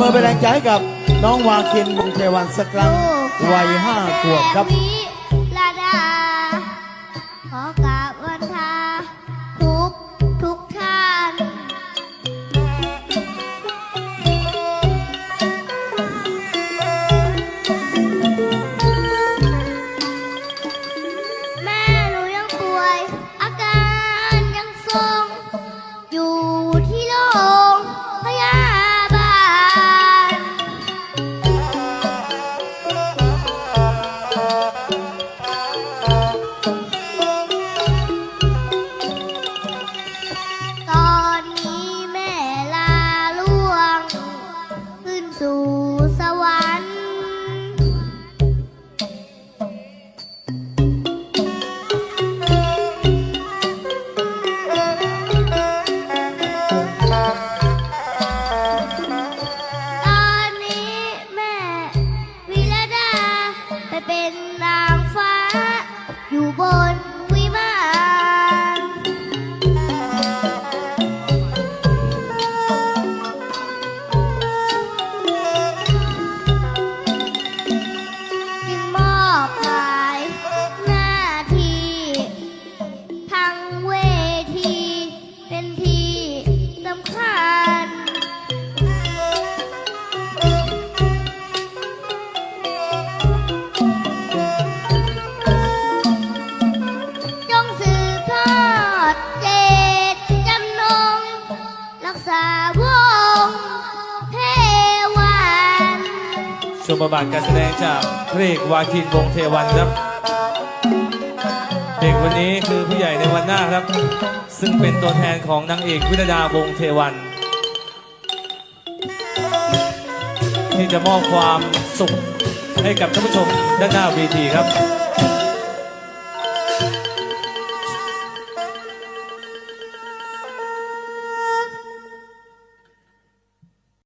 มือเป็นแรงใจให้กับน้องวาคินวงเทวันสักครั้งวัยห้าขวบครับวิลาดา ขอกราบวันทา ไป มบทบาทการแสดงจากพระเอกวาคินวงเทวันครับเด็กวันนี้คือผู้ใหญ่ในวันหน้าครับ ซึ่งเป็นตัวแทนของนางเอกวิรดาวงเทวัน ที่จะมอบความสุขให้กับท่านผู้ชมด้านหน้าเวทีครับ